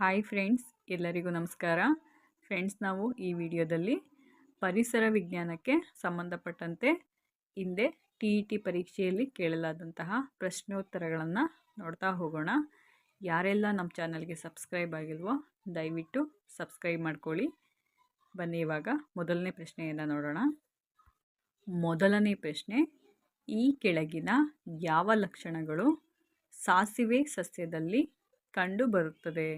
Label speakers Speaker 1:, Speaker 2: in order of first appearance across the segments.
Speaker 1: Hi friends ಎಲ್ಲರಿಗೂ ನಮಸ್ಕಾರ. Friends ನಾವು ಈ ವಿಡಿಯೋದಲ್ಲಿ ಪರಿಸರ ವಿಜ್ಞಾನಕ್ಕೆ ಸಂಬಂಧಪಟ್ಟಂತೆ ಹಿಂದೆ ಟಿ ಇ ಟಿ ಪರೀಕ್ಷೆಯಲ್ಲಿ ಕೇಳಲಾದಂತಹ ಪ್ರಶ್ನೋತ್ತರಗಳನ್ನು ನೋಡ್ತಾ ಹೋಗೋಣ. ಯಾರೆಲ್ಲ ನಮ್ಮ ಚಾನಲ್ಗೆ ಸಬ್ಸ್ಕ್ರೈಬ್ ಆಗಿಲ್ವೋ, ದಯವಿಟ್ಟು ಸಬ್ಸ್ಕ್ರೈಬ್ ಮಾಡ್ಕೊಳ್ಳಿ. ಬನ್ನಿ ಇವಾಗ ಮೊದಲನೇ ಪ್ರಶ್ನೆಯನ್ನು ನೋಡೋಣ. ಮೊದಲನೇ ಪ್ರಶ್ನೆ, ಈ ಕೆಳಗಿನ ಯಾವ ಲಕ್ಷಣಗಳು ಸಾಸಿವೆ ಸಸ್ಯದಲ್ಲಿ ಕಂಡುಬರುತ್ತದೆ?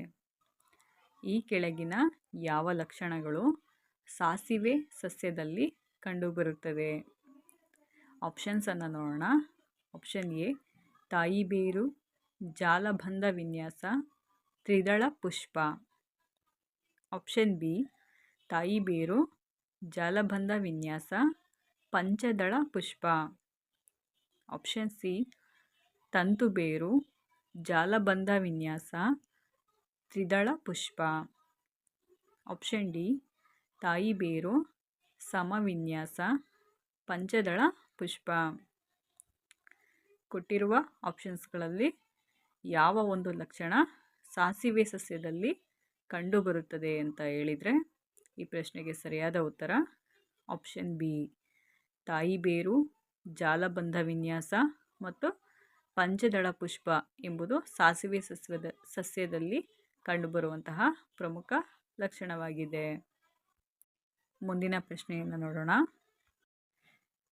Speaker 1: ಈ ಕೆಳಗಿನ ಯಾವ ಲಕ್ಷಣಗಳು ಸಾಸಿವೆ ಸಸ್ಯದಲ್ಲಿ ಕಂಡುಬರುತ್ತದೆ? ಆಪ್ಷನ್ಸನ್ನು ನೋಡೋಣ. ಆಪ್ಷನ್ ಎ ತಾಯಿ ಬೇರು ಜಾಲಬಂಧ ವಿನ್ಯಾಸ, ತ್ರಿದಳ ಪುಷ್ಪ. ಆಪ್ಷನ್ ಬಿ ತಾಯಿ ಬೇರು ಜಾಲಬಂಧ ವಿನ್ಯಾಸ, ಪಂಚದಳ ಪುಷ್ಪ. ಆಪ್ಷನ್ ಸಿ ತಂತು ಬೇರು ಜಾಲಬಂಧ ವಿನ್ಯಾಸ ತ್ರಿದಳ ಪುಷ್ಪ. ಆಪ್ಷನ್ ಡಿ, ತಾಯಿ ಬೇರು, ಸಮವಿನ್ಯಾಸ, ಪಂಚದಳ ಪುಷ್ಪ. ಕೊಟ್ಟಿರುವ ಆಪ್ಷನ್ಸ್ಗಳಲ್ಲಿ ಯಾವ ಒಂದು ಲಕ್ಷಣ ಸಾಸಿವೆ ಸಸ್ಯದಲ್ಲಿ ಕಂಡುಬರುತ್ತದೆ ಅಂತ ಹೇಳಿದರೆ ಈ ಪ್ರಶ್ನೆಗೆ ಸರಿಯಾದ ಉತ್ತರ ಆಪ್ಷನ್ ಬಿ, ತಾಯಿ ಬೇರು, ಜಾಲಬಂಧ ವಿನ್ಯಾಸ ಮತ್ತು ಪಂಚದಳ ಪುಷ್ಪ ಎಂಬುದು ಸಾಸಿವೆ ಸಸ್ಯದ, ಸಸ್ಯದಲ್ಲಿ ಕಂಡುಬರುವಂತಹ ಪ್ರಮುಖ ಲಕ್ಷಣವಾಗಿದೆ. ಮುಂದಿನ ಪ್ರಶ್ನೆಯನ್ನು ನೋಡೋಣ.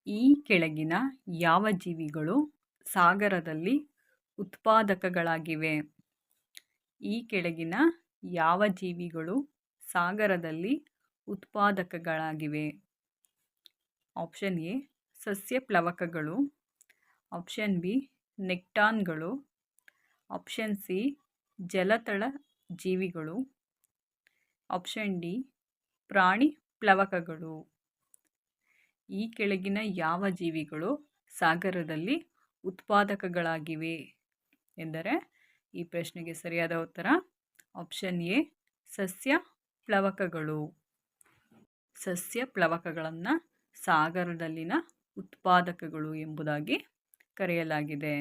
Speaker 1: ಈ ಕೆಳಗಿನ ಯಾವ ಜೀವಿಗಳು ಸಾಗರದಲ್ಲಿ ಉತ್ಪಾದಕಗಳಾಗಿವೆ? ಈ ಕೆಳಗಿನ ಯಾವ ಜೀವಿಗಳು ಸಾಗರದಲ್ಲಿ ಉತ್ಪಾದಕಗಳಾಗಿವೆ? ಆಪ್ಷನ್ ಎ ಸಸ್ಯ ಪ್ಲವಕಗಳು ಆಪ್ಷನ್ ಬಿ, ನೆಕ್ಟಾನ್ಗಳು. ಆಪ್ಷನ್ ಸಿ, ಜಲತಳ ಜೀವಿಗಳು ಆಪ್ಷನ್ ಡಿ ಪ್ರಾಣಿ ಪ್ಲವಕಗಳು. ಈ ಕೆಳಗಿನ ಯಾವ ಜೀವಿಗಳು ಸಾಗರದಲ್ಲಿ ಉತ್ಪಾದಕಗಳಾಗಿವೆ ಎಂದರೆ ಈ ಪ್ರಶ್ನೆಗೆ ಸರಿಯಾದ ಉತ್ತರ ಆಪ್ಷನ್ ಎ ಸಸ್ಯ ಪ್ಲವಕಗಳು. ಸಸ್ಯ ಪ್ಲವಕಗಳನ್ನು ಸಾಗರದಲ್ಲಿನ ಉತ್ಪಾದಕಗಳು ಎಂಬುದಾಗಿ ಕರೆಯಲಾಗಿದೆ.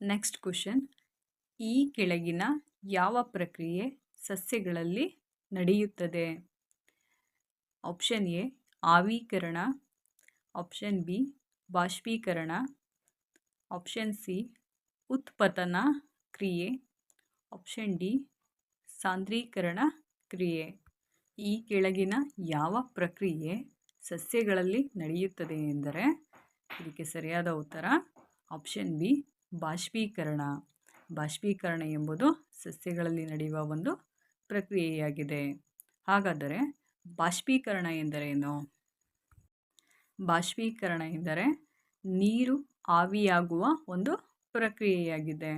Speaker 1: ನೆಕ್ಸ್ಟ್ ಕ್ವಶನ್ ಈ ಕೆಳಗಿನ ಯಾವ ಪ್ರಕ್ರಿಯೆ ಸಸ್ಯಗಳಲ್ಲಿ ನಡೆಯುತ್ತದೆ? ಆಪ್ಷನ್ ಎ ಆವೀಕರಣ. ಆಪ್ಷನ್ ಬಿ ಬಾಷ್ಪೀಕರಣ. ಆಪ್ಷನ್ ಸಿ ಉತ್ಪತನ ಕ್ರಿಯೆ. ಆಪ್ಷನ್ ಡಿ ಸಾಂದ್ರೀಕರಣ ಕ್ರಿಯೆ. ಈ ಕೆಳಗಿನ ಯಾವ ಪ್ರಕ್ರಿಯೆ ಸಸ್ಯಗಳಲ್ಲಿ ನಡೆಯುತ್ತದೆ ಎಂದರೆ, ಇದಕ್ಕೆ ಸರಿಯಾದ ಉತ್ತರ ಆಪ್ಷನ್ ಬಿ ಬಾಷ್ಪೀಕರಣ. ಬಾಷ್ಪೀಕರಣ ಎಂಬುದು ಸಸ್ಯಗಳಲ್ಲಿ ನಡೆಯುವ ಒಂದು ಪ್ರಕ್ರಿಯೆಯಾಗಿದೆ. ಹಾಗಾದರೆ ಬಾಷ್ಪೀಕರಣ ಎಂದರೇನು? ಬಾಷ್ಪೀಕರಣ ಎಂದರೆ ನೀರು ಆವಿಯಾಗುವ ಒಂದು ಪ್ರಕ್ರಿಯೆಯಾಗಿದೆ.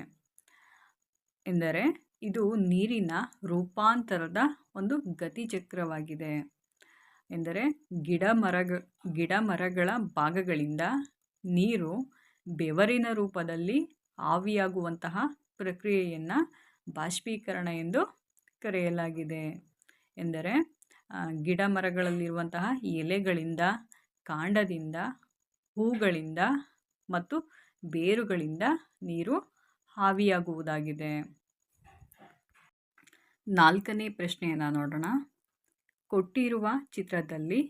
Speaker 1: ಎಂದರೆ ಇದು ನೀರಿನ ರೂಪಾಂತರದ ಒಂದು ಗತಿಚಕ್ರವಾಗಿದೆ. ಎಂದರೆ ಗಿಡ ಮರ ಗಿಡ ಮರಗಳ ಭಾಗಗಳಿಂದ ನೀರು ಬೆವರಿನ ರೂಪದಲ್ಲಿ ಆವಿಯಾಗುವಂತಹ ಪ್ರಕ್ರಿಯೆಯನ್ನು ಬಾಷ್ಪೀಕರಣ ಎಂದು ಕರೆಯಲಾಗಿದೆ ಎಂದರೆ ಗಿಡ ಮರಗಳಲ್ಲಿರುವಂತಹ ಎಲೆಗಳಿಂದ, ಕಾಂಡದಿಂದ, ಹೂಗಳಿಂದ ಮತ್ತು ಬೇರುಗಳಿಂದ ನೀರು ಆವಿಯಾಗುವುದಾಗಿದೆ ನಾಲ್ಕನೇ ಪ್ರಶ್ನೆಯನ್ನು ನೋಡೋಣ. ಕೊಟ್ಟಿರುವ ಚಿತ್ರದಲ್ಲಿ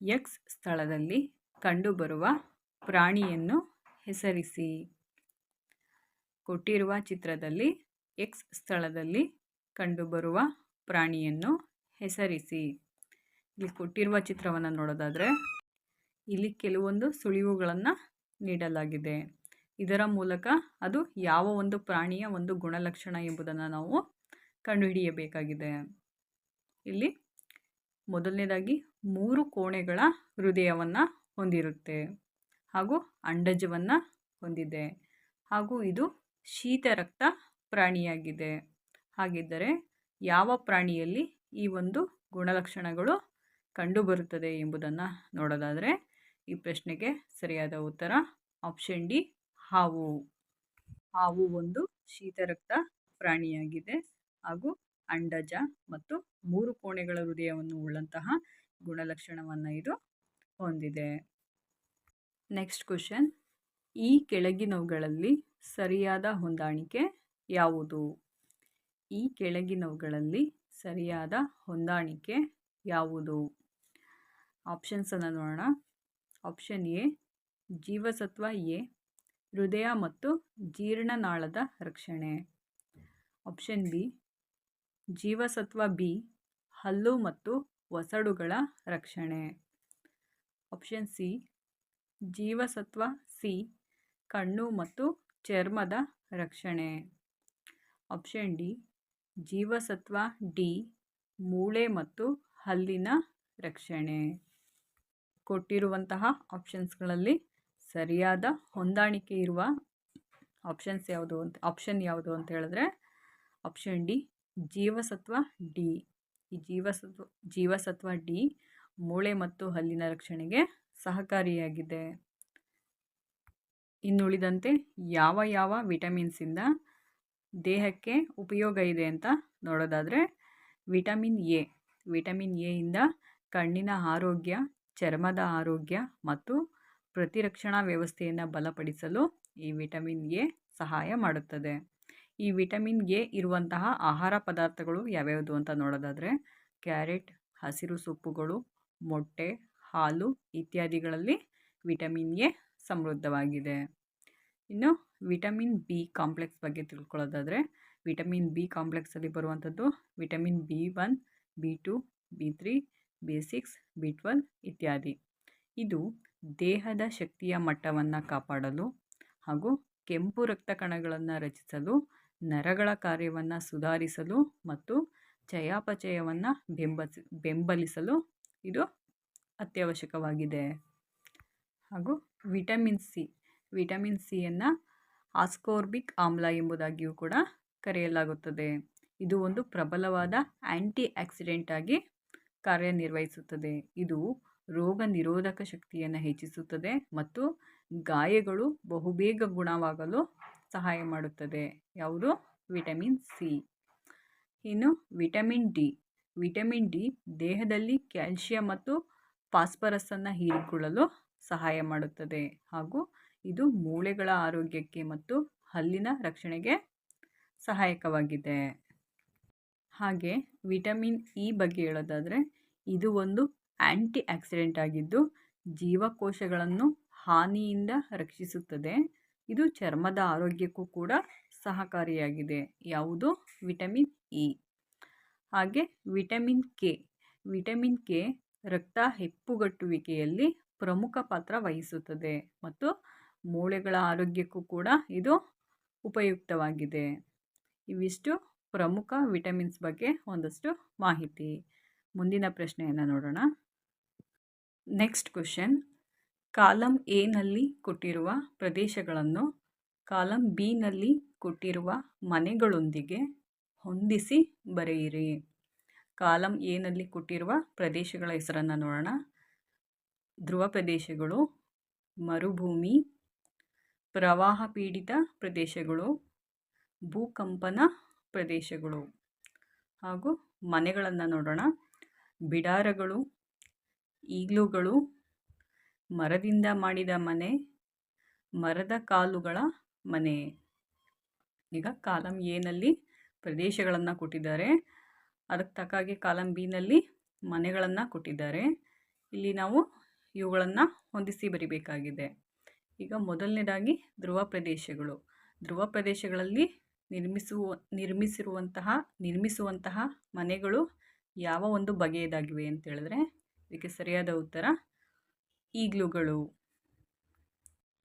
Speaker 1: ಎಕ್ಸ್ ಸ್ಥಳದಲ್ಲಿ ಕಂಡುಬರುವ ಪ್ರಾಣಿಯನ್ನು ಹೆಸರಿಸಿ. ಕೊಟ್ಟಿರುವ ಚಿತ್ರದಲ್ಲಿ ಎಕ್ಸ್ ಸ್ಥಳದಲ್ಲಿ ಕಂಡುಬರುವ ಪ್ರಾಣಿಯನ್ನು ಹೆಸರಿಸಿ. ಇಲ್ಲಿ ಕೊಟ್ಟಿರುವ ಚಿತ್ರವನ್ನು ನೋಡೋದಾದರೆ ಇಲ್ಲಿ ಕೆಲವೊಂದು ಸುಳಿವುಗಳನ್ನು ನೀಡಲಾಗಿದೆ. ಇದರ ಮೂಲಕ ಅದು ಯಾವ ಒಂದು ಪ್ರಾಣಿಯ ಒಂದು ಗುಣಲಕ್ಷಣ ಎಂಬುದನ್ನು ನಾವು ಕಂಡುಹಿಡಿಯಬೇಕಾಗಿದೆ. ಇಲ್ಲಿ ಮೊದಲನೇದಾಗಿ ಮೂರು ಕೋಣೆಗಳ ಹೃದಯವನ್ನು ಹೊಂದಿರುತ್ತೆ ಹಾಗೂ ಅಂಡಜವನ್ನು ಹೊಂದಿದೆ ಹಾಗೂ ಇದು ಶೀತರಕ್ತ ಪ್ರಾಣಿಯಾಗಿದೆ. ಹಾಗಿದ್ದರೆ ಯಾವ ಪ್ರಾಣಿಯಲ್ಲಿ ಈ ಒಂದು ಗುಣಲಕ್ಷಣಗಳು ಕಂಡುಬರುತ್ತದೆ ಎಂಬುದನ್ನು ನೋಡೋದಾದರೆ ಈ ಪ್ರಶ್ನೆಗೆ ಸರಿಯಾದ ಉತ್ತರ ಆಪ್ಷನ್ ಡಿ, ಹಾವು. ಹಾವು ಒಂದು ಶೀತರಕ್ತ ಪ್ರಾಣಿಯಾಗಿದೆ ಹಾಗೂ ಅಂಡಜ ಮತ್ತು ಮೂರು ಕೋಣೆಗಳ ಹೃದಯವನ್ನು ಉಳ್ಳಂತಹ ಗುಣಲಕ್ಷಣವನ್ನು ಇದು ಹೊಂದಿದೆ. ನೆಕ್ಸ್ಟ್ ಕ್ವಶನ್, ಈ ಕೆಳಗಿನವುಗಳಲ್ಲಿ ಸರಿಯಾದ ಹೊಂದಾಣಿಕೆ ಯಾವುದು? ಈ ಕೆಳಗಿನವುಗಳಲ್ಲಿ ಸರಿಯಾದ ಹೊಂದಾಣಿಕೆ ಯಾವುದು? ಆಪ್ಷನ್ಸನ್ನು ನೋಡೋಣ. ಆಪ್ಷನ್ ಎ ಜೀವಸತ್ವ ಎ ಹೃದಯ ಮತ್ತು ಜೀರ್ಣನಾಳದ ರಕ್ಷಣೆ. ಆಪ್ಷನ್ ಬಿ ಜೀವಸತ್ವ ಬಿ ಹಲ್ಲು ಮತ್ತು ಒಸಡುಗಳ ರಕ್ಷಣೆ. ಆಪ್ಷನ್ ಸಿ ಜೀವಸತ್ವ ಸಿ ಕಣ್ಣು ಮತ್ತು ಚರ್ಮದ ರಕ್ಷಣೆ. ಆಪ್ಷನ್ ಡಿ, ಜೀವಸತ್ವ ಡಿ, ಮೂಳೆ ಮತ್ತು ಹಲ್ಲಿನ ರಕ್ಷಣೆ. ಕೊಟ್ಟಿರುವಂತಹ ಆಪ್ಷನ್ಸ್ಗಳಲ್ಲಿ ಸರಿಯಾದ ಹೊಂದಾಣಿಕೆ ಇರುವ ಆಪ್ಷನ್ಸ್ ಯಾವುದು ಅಂತ, ಆಪ್ಷನ್ ಯಾವುದು ಅಂತ ಹೇಳಿದ್ರೆ, ಆಪ್ಷನ್ ಡಿ, ಜೀವಸತ್ವ ಡಿ. ಈ ಜೀವಸತ್ವ ಜೀವಸತ್ವ ಡಿ ಮೂಳೆ ಮತ್ತು ಹಲ್ಲಿನ ರಕ್ಷಣೆಗೆ ಸಹಕಾರಿಯಾಗಿದೆ. ಇನ್ನುಳಿದಂತೆ ಯಾವ ಯಾವ ವಿಟಮಿನ್ಸಿಂದ ದೇಹಕ್ಕೆ ಉಪಯೋಗ ಇದೆ ಅಂತ ನೋಡೋದಾದರೆ ವಿಟಮಿನ್ ಎ. ವಿಟಮಿನ್ ಎಯಿಂದ ಕಣ್ಣಿನ ಆರೋಗ್ಯ, ಚರ್ಮದ ಆರೋಗ್ಯ ಮತ್ತು ಪ್ರತಿರಕ್ಷಣಾ ವ್ಯವಸ್ಥೆಯನ್ನು ಬಲಪಡಿಸಲು ಈ ವಿಟಮಿನ್ ಎ ಸಹಾಯ ಮಾಡುತ್ತದೆ. ಈ ವಿಟಮಿನ್ ಎ ಇರುವಂತಹ ಆಹಾರ ಪದಾರ್ಥಗಳು ಯಾವ್ಯಾವುದು ಅಂತ ನೋಡೋದಾದರೆ ಕ್ಯಾರೆಟ್, ಹಸಿರು ಸೊಪ್ಪುಗಳು, ಮೊಟ್ಟೆ, ಹಾಲು ಇತ್ಯಾದಿಗಳಲ್ಲಿ ವಿಟಮಿನ್ ಎ ಸಮೃದ್ಧವಾಗಿದೆ. ಇನ್ನು ವಿಟಮಿನ್ ಬಿ ಕಾಂಪ್ಲೆಕ್ಸ್ ಬಗ್ಗೆ ತಿಳ್ಕೊಳ್ಳೋದಾದರೆ, ವಿಟಮಿನ್ ಬಿ ಕಾಂಪ್ಲೆಕ್ಸಲ್ಲಿ ಬರುವಂಥದ್ದು vitamin B one, B two, B three, B six, B twelve ಇತ್ಯಾದಿ. ಇದು ದೇಹದ ಶಕ್ತಿಯ ಮಟ್ಟವನ್ನು ಕಾಪಾಡಲು ಹಾಗೂ ಕೆಂಪು ರಕ್ತ ಕಣಗಳನ್ನು ರಚಿಸಲು, ನರಗಳ ಕಾರ್ಯವನ್ನು ಸುಧಾರಿಸಲು ಮತ್ತು ಚಯಾಪಚಯವನ್ನು ಬೆಂಬಸಿ, ಬೆಂಬಲಿಸಲು ಇದು ಅತ್ಯವಶ್ಯಕವಾಗಿದೆ. ಹಾಗೂ ವಿಟಮಿನ್ ಸಿ ವಿಟಮಿನ್ ಸಿಯನ್ನು ಆಸ್ಕೋರ್ಬಿಕ್ ಆಮ್ಲ ಎಂಬುದಾಗಿಯೂ ಕೂಡ ಕರೆಯಲಾಗುತ್ತದೆ. ಇದು ಒಂದು ಪ್ರಬಲವಾದ ಆ್ಯಂಟಿ ಆಕ್ಸಿಡೆಂಟ್ ಆಗಿ ಕಾರ್ಯನಿರ್ವಹಿಸುತ್ತದೆ. ಇದು ರೋಗ ನಿರೋಧಕ ಶಕ್ತಿಯನ್ನು ಹೆಚ್ಚಿಸುತ್ತದೆ ಮತ್ತು ಗಾಯಗಳು ಬಹುಬೇಗ ಗುಣವಾಗಲು ಸಹಾಯ ಮಾಡುತ್ತದೆ. ಯಾವುದು? Vitamin C. ಇನ್ನು ವಿಟಮಿನ್ ಡಿ. ವಿಟಮಿನ್ ಡಿ ದೇಹದಲ್ಲಿ ಕ್ಯಾಲ್ಶಿಯಂ ಮತ್ತು ಫಾಸ್ಫರಸನ್ನು ಹೀರಿಕೊಳ್ಳಲು ಸಹಾಯ ಮಾಡುತ್ತದೆ ಹಾಗೂ ಇದು ಮೂಳೆಗಳ ಆರೋಗ್ಯಕ್ಕೆ ಮತ್ತು ಹಲ್ಲಿನ ರಕ್ಷಣೆಗೆ ಸಹಾಯಕವಾಗಿದೆ. ಹಾಗೆ ವಿಟಮಿನ್ ಇ ಬಗ್ಗೆ ಹೇಳೋದಾದರೆ, ಇದು ಒಂದು ಆ್ಯಂಟಿ ಆಕ್ಸಿಡೆಂಟ್ ಆಗಿದ್ದು, ಜೀವಕೋಶಗಳನ್ನು ಹಾನಿಯಿಂದ ರಕ್ಷಿಸುತ್ತದೆ. ಇದು ಚರ್ಮದ ಆರೋಗ್ಯಕ್ಕೂ ಕೂಡ ಸಹಕಾರಿಯಾಗಿದೆ. ಯಾವುದು? Vitamin E. ಹಾಗೆ ವಿಟಮಿನ್ ಕೆ. ವಿಟಮಿನ್ ಕೆ ರಕ್ತ ಹೆಪ್ಪುಗಟ್ಟುವಿಕೆಯಲ್ಲಿ ಪ್ರಮುಖ ಪಾತ್ರ ವಹಿಸುತ್ತದೆ ಮತ್ತು ಮೂಳೆಗಳ ಆರೋಗ್ಯಕ್ಕೂ ಕೂಡ ಇದು ಉಪಯುಕ್ತವಾಗಿದೆ. ಇವಿಷ್ಟು ಪ್ರಮುಖ ವಿಟಮಿನ್ಸ್ ಬಗ್ಗೆ ಒಂದಷ್ಟು ಮಾಹಿತಿ. ಮುಂದಿನ ಪ್ರಶ್ನೆಯನ್ನು ನೋಡೋಣ. Next question. ಕಾಲಂ ಎನಲ್ಲಿ ಕೊಟ್ಟಿರುವ ಪ್ರದೇಶಗಳನ್ನು ಕಾಲಂ ಬಿನಲ್ಲಿ ಕೊಟ್ಟಿರುವ ಮನೆಗಳೊಂದಿಗೆ ಹೊಂದಿಸಿ ಬರೆಯಿರಿ. ಕಾಲಂ ಎನಲ್ಲಿ ಕೊಟ್ಟಿರುವ ಪ್ರದೇಶಗಳ ಹೆಸರನ್ನು ನೋಡೋಣ. ಧ್ರುವ ಪ್ರದೇಶಗಳು, ಮರುಭೂಮಿ ಪ್ರವಾಹ ಪೀಡಿತ ಪ್ರದೇಶಗಳು, ಭೂಕಂಪನ ಪ್ರದೇಶಗಳು ಹಾಗೂ ಮನೆಗಳನ್ನು ನೋಡೋಣ. ಬಿಡಾರಗಳು, ಈಗ್ಲುಗಳು, ಮರದಿಂದ ಮಾಡಿದ ಮನೆ, ಮರದ ಕಾಲುಗಳ ಮನೆ. ಈಗ ಕಾಲಂ ಎನಲ್ಲಿ ಪ್ರದೇಶಗಳನ್ನು ಕೊಟ್ಟಿದ್ದಾರೆ. ಅದಕ್ಕೆ ತಕ್ಕಾಗಿ ಕಾಲಂ ಬಿನಲ್ಲಿ ಮನೆಗಳನ್ನು ಕೊಟ್ಟಿದ್ದಾರೆ. ಇಲ್ಲಿ ನಾವು ಇವುಗಳನ್ನು ಹೊಂದಿಸಿ ಬರಿಬೇಕಾಗಿದೆ. ಈಗ ಮೊದಲನೇದಾಗಿ ಧ್ರುವ ಪ್ರದೇಶಗಳು. ಧ್ರುವ ಪ್ರದೇಶಗಳಲ್ಲಿ ನಿರ್ಮಿಸುವ, ನಿರ್ಮಿಸಿರುವಂತಹ, ನಿರ್ಮಿಸುವಂತಹ ಮನೆಗಳು ಯಾವ ಒಂದು ಬಗೆಯದಾಗಿವೆ ಅಂತ ಹೇಳಿದ್ರೆ ಇದಕ್ಕೆ ಸರಿಯಾದ ಉತ್ತರ ಈಗ್ಲುಗಳು.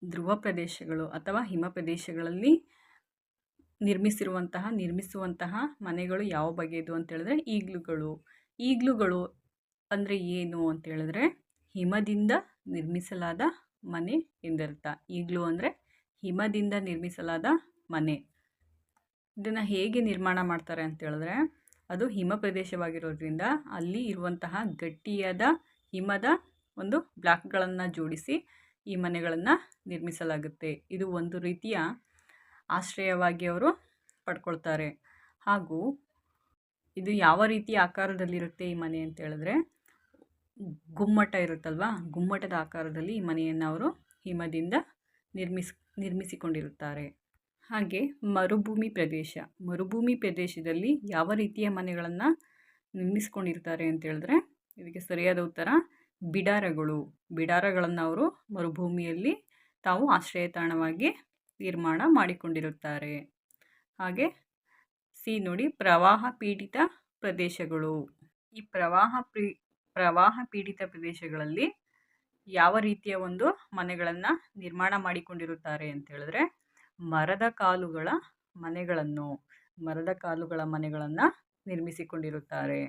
Speaker 1: ಧ್ರುವ ಪ್ರದೇಶಗಳು ಅಥವಾ ಹಿಮ ಪ್ರದೇಶಗಳಲ್ಲಿ ನಿರ್ಮಿಸಿರುವಂತಹ, ನಿರ್ಮಿಸುವಂತಹ ಮನೆಗಳು ಯಾವ ಬಗೆಯದು ಅಂತ ಹೇಳಿದ್ರೆ ಈಗ್ಲುಗಳು. ಈಗ್ಲುಗಳು ಅಂದರೆ ಏನು ಅಂತ ಹೇಳಿದ್ರೆ ಹಿಮದಿಂದ ನಿರ್ಮಿಸಲಾದ ಮನೆ ಎಂದರ್ಥ. ಈಗ್ಲೂ ಅಂದರೆ ಹಿಮದಿಂದ ನಿರ್ಮಿಸಲಾದ ಮನೆ. ಇದನ್ನು ಹೇಗೆ ನಿರ್ಮಾಣ ಮಾಡ್ತಾರೆ ಅಂತ ಹೇಳಿದ್ರೆ, ಅದು ಹಿಮ ಪ್ರದೇಶವಾಗಿರೋದ್ರಿಂದ ಅಲ್ಲಿ ಇರುವಂತಹ ಗಟ್ಟಿಯಾದ ಹಿಮದ ಒಂದು ಬ್ಲಾಕ್ಗಳನ್ನು ಜೋಡಿಸಿ ಈ ಮನೆಗಳನ್ನು ನಿರ್ಮಿಸಲಾಗುತ್ತೆ. ಇದು ಒಂದು ರೀತಿಯ ಆಶ್ರಯವಾಗಿ ಅವರು ಪಡ್ಕೊಳ್ತಾರೆ. ಹಾಗೂ ಇದು ಯಾವ ರೀತಿಯ ಆಕಾರದಲ್ಲಿರುತ್ತೆ ಈ ಮನೆ ಅಂತ ಹೇಳಿದ್ರೆ ಗುಮ್ಮಟ ಇರುತ್ತಲ್ವಾ? ಗುಮ್ಮಟದ ಆಕಾರದಲ್ಲಿ ಈ ಮನೆಯನ್ನು ಅವರು ಹಿಮದಿಂದ ನಿರ್ಮಿಸ್, ನಿರ್ಮಿಸಿಕೊಂಡಿರುತ್ತಾರೆ. ಹಾಗೆ ಮರುಭೂಮಿ ಪ್ರದೇಶ. ಮರುಭೂಮಿ ಪ್ರದೇಶದಲ್ಲಿ ಯಾವ ರೀತಿಯ ಮನೆಗಳನ್ನು ನಿರ್ಮಿಸಿಕೊಂಡಿರ್ತಾರೆ ಅಂತ ಹೇಳಿದ್ರೆ, ಇದಕ್ಕೆ ಸರಿಯಾದ ಉತ್ತರ ಬಿಡಾರಗಳು. ಬಿಡಾರಗಳನ್ನು ಅವರು ಮರುಭೂಮಿಯಲ್ಲಿ ತಾವು ಆಶ್ರಯ ತಾಣವಾಗಿ ನಿರ್ಮಾಣ ಮಾಡಿಕೊಂಡಿರುತ್ತಾರೆ. ಹಾಗೆ ಸಿ ನೋಡಿ ಪ್ರವಾಹ ಪೀಡಿತ ಪ್ರದೇಶಗಳು. ಈ ಪ್ರವಾಹ ಪೀ ಪ್ರವಾಹ ಪೀಡಿತ ಪ್ರದೇಶಗಳಲ್ಲಿ ಯಾವ ರೀತಿಯ ಒಂದು ಮನೆಗಳನ್ನು ನಿರ್ಮಾಣ ಮಾಡಿಕೊಂಡಿರುತ್ತಾರೆ ಅಂತ ಹೇಳಿದ್ರೆ, ಮರದ ಕಾಲುಗಳ ಮನೆಗಳನ್ನು, ಮರದ ಕಾಲುಗಳ ಮನೆಗಳನ್ನು ನಿರ್ಮಿಸಿಕೊಂಡಿರುತ್ತಾರೆ.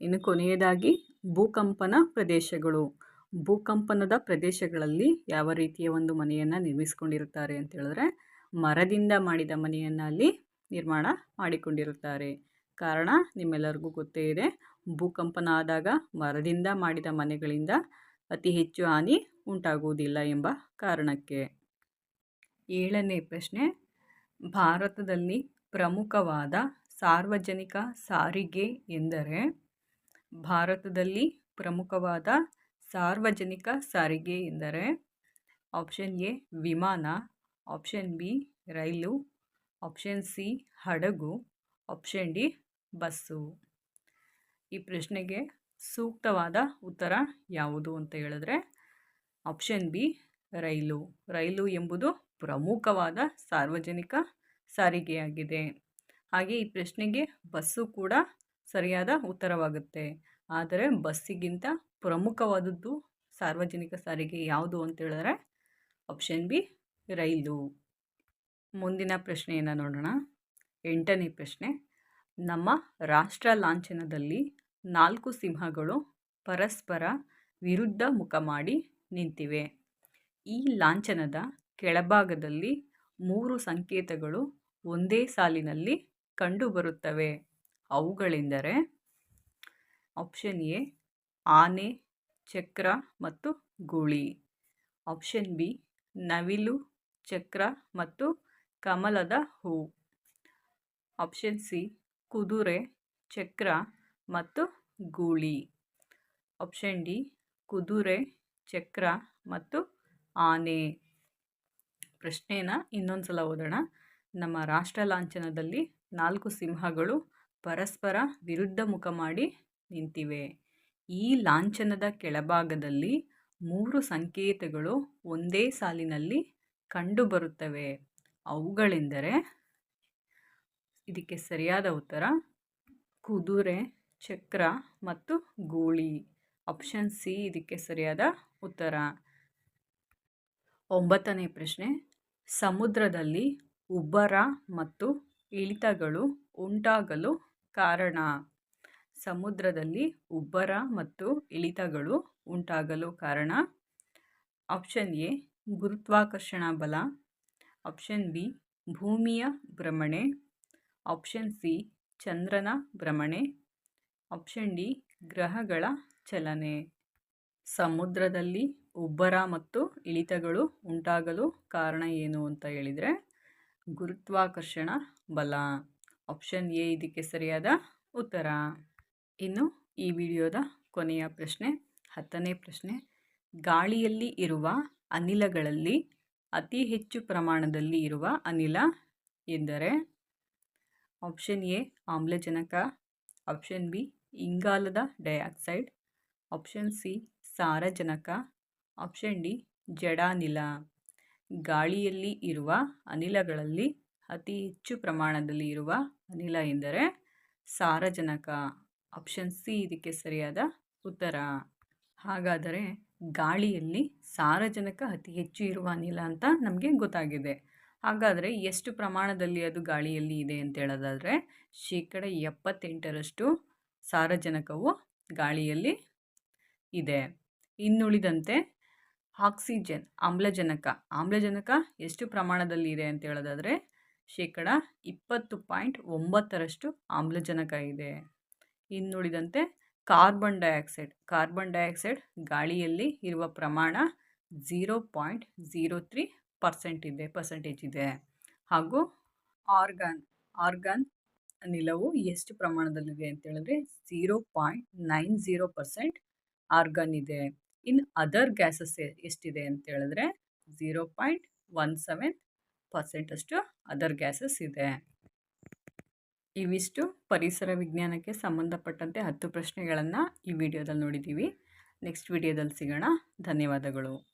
Speaker 1: ಇನ್ನು ಕೊನೆಯದಾಗಿ ಭೂಕಂಪನ ಪ್ರದೇಶಗಳು. ಭೂಕಂಪನದ ಪ್ರದೇಶಗಳಲ್ಲಿ ಯಾವ ರೀತಿಯ ಒಂದು ಮನೆಯನ್ನು ನಿರ್ಮಿಸಿಕೊಂಡಿರುತ್ತಾರೆ ಅಂತ ಹೇಳಿದ್ರೆ, ಮರದಿಂದ ಮಾಡಿದ ಮನೆಯನ್ನು ಅಲ್ಲಿ ನಿರ್ಮಾಣ ಮಾಡಿಕೊಂಡಿರುತ್ತಾರೆ. ಕಾರಣ ನಿಮ್ಮೆಲ್ಲರಿಗೂ ಗೊತ್ತೇ ಇದೆ. ಭೂಕಂಪನ ಆದಾಗ ಮರದಿಂದ ಮಾಡಿದ ಮನೆಗಳಿಂದ ಅತಿ ಹೆಚ್ಚು ಹಾನಿ ಉಂಟಾಗುವುದಿಲ್ಲ ಎಂಬ ಕಾರಣಕ್ಕೆ. ಏಳನೇ ಪ್ರಶ್ನೆ. ಭಾರತದಲ್ಲಿ ಪ್ರಮುಖವಾದ ಸಾರ್ವಜನಿಕ ಸಾರಿಗೆ ಎಂದರೆ, ಭಾರತದಲ್ಲಿ ಪ್ರಮುಖವಾದ ಸಾರ್ವಜನಿಕ ಸಾರಿಗೆ ಎಂದರೆ, ಆಪ್ಷನ್ ಎ, ವಿಮಾನ, option B, rail, option C, ಹಡಗು, ಆಪ್ಷನ್ ಡಿ ಬಸ್ಸು. ಈ ಪ್ರಶ್ನೆಗೆ ಸೂಕ್ತವಾದ ಉತ್ತರ ಯಾವುದು ಅಂತ ಹೇಳಿದ್ರೆ, ಆಪ್ಷನ್ ಬಿ, ರೈಲು. ರೈಲು ಎಂಬುದು ಪ್ರಮುಖವಾದ ಸಾರ್ವಜನಿಕ ಸಾರಿಗೆಯಾಗಿದೆ. ಹಾಗೆ ಈ ಪ್ರಶ್ನೆಗೆ ಬಸ್ಸು ಕೂಡ ಸರಿಯಾದ ಉತ್ತರವಾಗುತ್ತೆ. ಆದರೆ ಬಸ್ಸಿಗಿಂತ ಪ್ರಮುಖವಾದದ್ದು ಸಾರ್ವಜನಿಕ ಸಾರಿಗೆ ಯಾವುದು ಅಂತ ಹೇಳಿದ್ರೆ, ಆಪ್ಷನ್ ಬಿ, ರೈಲು. ಮುಂದಿನ ಪ್ರಶ್ನೆಯನ್ನು ನೋಡೋಣ. ಎಂಟನೇ ಪ್ರಶ್ನೆ. ನಮ್ಮ ರಾಷ್ಟ್ರ ಲಾಂಛನದಲ್ಲಿ ನಾಲ್ಕು ಸಿಂಹಗಳು ಪರಸ್ಪರ ವಿರುದ್ಧ ಮುಖ ಮಾಡಿ ನಿಂತಿವೆ. ಈ ಲಾಂಛನದ ಕೆಳಭಾಗದಲ್ಲಿ ಮೂರು ಸಂಕೇತಗಳು ಒಂದೇ ಸಾಲಿನಲ್ಲಿ ಕಂಡುಬರುತ್ತವೆ. ಅವುಗಳೆಂದರೆ ಆಪ್ಷನ್ ಎ, ಆನೆ, ಚಕ್ರ ಮತ್ತು ಗೂಳಿ. ಆಪ್ಷನ್ ಬಿ, ನವಿಲು, ಚಕ್ರ ಮತ್ತು ಕಮಲದ ಹೂ. ಆಪ್ಷನ್ ಸಿ ಕುದುರೆ, ಚಕ್ರ ಮತ್ತು ಗೂಳಿ. ಆಪ್ಷನ್ ಡಿ, ಕುದುರೆ, ಚಕ್ರ ಮತ್ತು ಆನೆ. ಪ್ರಶ್ನೆನ ಇನ್ನೊಂದು ಸಲ ಓದೋಣ. ನಮ್ಮ ರಾಷ್ಟ್ರ ಲಾಂಛನದಲ್ಲಿ ನಾಲ್ಕು ಸಿಂಹಗಳು ಪರಸ್ಪರ ವಿರುದ್ಧ ಮುಖ ಮಾಡಿ ನಿಂತಿವೆ. ಈ ಲಾಂಛನದ ಕೆಳಭಾಗದಲ್ಲಿ ಮೂರು ಸಂಕೇತಗಳು ಒಂದೇ ಸಾಲಿನಲ್ಲಿ ಕಂಡುಬರುತ್ತವೆ. ಅವುಗಳೆಂದರೆ ಇದಕ್ಕೆ ಸರಿಯಾದ ಉತ್ತರ, ಕುದುರೆ, ಚಕ್ರ ಮತ್ತು ಗೂಳಿ. ಆಪ್ಷನ್ ಸಿ ಇದಕ್ಕೆ ಸರಿಯಾದ ಉತ್ತರ. ಒಂಬತ್ತನೇ ಪ್ರಶ್ನೆ. ಸಮುದ್ರದಲ್ಲಿ ಉಬ್ಬರ ಮತ್ತು ಇಳಿತಗಳು ಉಂಟಾಗಲು ಕಾರಣ? ಸಮುದ್ರದಲ್ಲಿ ಉಬ್ಬರ ಮತ್ತು ಇಳಿತಗಳು ಉಂಟಾಗಲು ಕಾರಣ? ಆಪ್ಷನ್ ಎ ಗುರುತ್ವಾಕರ್ಷಣಾ ಬಲ. ಆಪ್ಷನ್ ಬಿ ಭೂಮಿಯ ಭ್ರಮಣೆ. ಆಪ್ಷನ್ ಸಿ, ಚಂದ್ರನ ಭ್ರಮಣೆ. ಆಪ್ಷನ್ ಡಿ, ಗ್ರಹಗಳ ಚಲನೆ. ಸಮುದ್ರದಲ್ಲಿ ಉಬ್ಬರ ಮತ್ತು ಇಳಿತಗಳು ಉಂಟಾಗಲು ಕಾರಣ ಏನು ಅಂತ ಹೇಳಿದರೆ, ಗುರುತ್ವಾಕರ್ಷಣ ಬಲ. ಆಪ್ಷನ್ ಎ ಇದಕ್ಕೆ ಸರಿಯಾದ ಉತ್ತರ. ಇನ್ನು ಈ ವಿಡಿಯೋದ ಕೊನೆಯ ಪ್ರಶ್ನೆ, ಹತ್ತನೇ ಪ್ರಶ್ನೆ. ಗಾಳಿಯಲ್ಲಿ ಇರುವ ಅನಿಲಗಳಲ್ಲಿ ಅತಿ ಹೆಚ್ಚು ಪ್ರಮಾಣದಲ್ಲಿ ಇರುವ ಅನಿಲ ಎಂದರೆ? ಆಪ್ಷನ್ ಎ ಆಮ್ಲಜನಕ. ಆಪ್ಷನ್ ಬಿ ಇಂಗಾಲದ ಡೈಆಕ್ಸೈಡ್. ಆಪ್ಷನ್ ಸಿ ಸಾರಜನಕ. ಆಪ್ಷನ್ ಡಿ ಜಡಾನಿಲ. ಗಾಳಿಯಲ್ಲಿ ಇರುವ ಅನಿಲಗಳಲ್ಲಿ ಅತಿ ಹೆಚ್ಚು ಪ್ರಮಾಣದಲ್ಲಿ ಇರುವ ಅನಿಲ ಎಂದರೆ ಸಾರಜನಕ. ಆಪ್ಷನ್ ಸಿ ಇದಕ್ಕೆ ಸರಿಯಾದ ಉತ್ತರ. ಹಾಗಾದರೆ ಗಾಳಿಯಲ್ಲಿ ಸಾರಜನಕ ಅತಿ ಹೆಚ್ಚು ಇರುವ ಅನಿಲ ಅಂತ ನಮಗೆ ಗೊತ್ತಾಗಿದೆ. ಹಾಗಾದರೆ ಎಷ್ಟು ಪ್ರಮಾಣದಲ್ಲಿ ಅದು ಗಾಳಿಯಲ್ಲಿ ಇದೆ ಅಂತ ಹೇಳೋದಾದರೆ ಶೇಕಡ ಎಪ್ಪತ್ತೆಂಟರಷ್ಟು ಸಾರಜನಕವು ಗಾಳಿಯಲ್ಲಿ ಇದೆ. ಇನ್ನುಳಿದಂತೆ ಆಕ್ಸಿಜನ್, ಆಮ್ಲಜನಕ. ಆಮ್ಲಜನಕ ಎಷ್ಟು ಪ್ರಮಾಣದಲ್ಲಿ ಇದೆ ಅಂತ ಹೇಳೋದಾದರೆ ಶೇಕಡ ಇಪ್ಪತ್ತು ಪಾಯಿಂಟ್ ಒಂಬತ್ತರಷ್ಟು ಆಮ್ಲಜನಕ ಇದೆ. ಇನ್ನುಳಿದಂತೆ ಕಾರ್ಬನ್ ಡೈಆಕ್ಸೈಡ್. ಕಾರ್ಬನ್ ಡೈಆಕ್ಸೈಡ್ ಗಾಳಿಯಲ್ಲಿ ಇರುವ ಪ್ರಮಾಣ zero point zero three percent ಇದೆ, ಪರ್ಸೆಂಟೇಜ್ ಇದೆ. ಹಾಗೂ ಆರ್ಗಾನ್, ಆರ್ಗನ್ ಅನಿಲವು ಎಷ್ಟು ಪ್ರಮಾಣದಲ್ಲಿದೆ ಅಂತ ಹೇಳಿದ್ರೆ zero point nine zero percent argon ಇದೆ. ಇನ್ ಅದರ್ ಗ್ಯಾಸಸ್ ಎಷ್ಟಿದೆ ಅಂತ ಹೇಳಿದ್ರೆ ಝೀರೋ ಪಾಯಿಂಟ್ ಒನ್ ಸೆವೆನ್ ಪರ್ಸೆಂಟಷ್ಟು ಅದರ್ ಗ್ಯಾಸಸ್ ಇದೆ. ಇವಿಷ್ಟು ಪರಿಸರ ವಿಜ್ಞಾನಕ್ಕೆ ಸಂಬಂಧಪಟ್ಟಂತೆ ಹತ್ತು ಪ್ರಶ್ನೆಗಳನ್ನು ಈ ವಿಡಿಯೋದಲ್ಲಿ ನೋಡಿದ್ದೀವಿ ನೆಕ್ಸ್ಟ್ ವಿಡಿಯೋದಲ್ಲಿ ಸಿಗೋಣ. ಧನ್ಯವಾದಗಳು.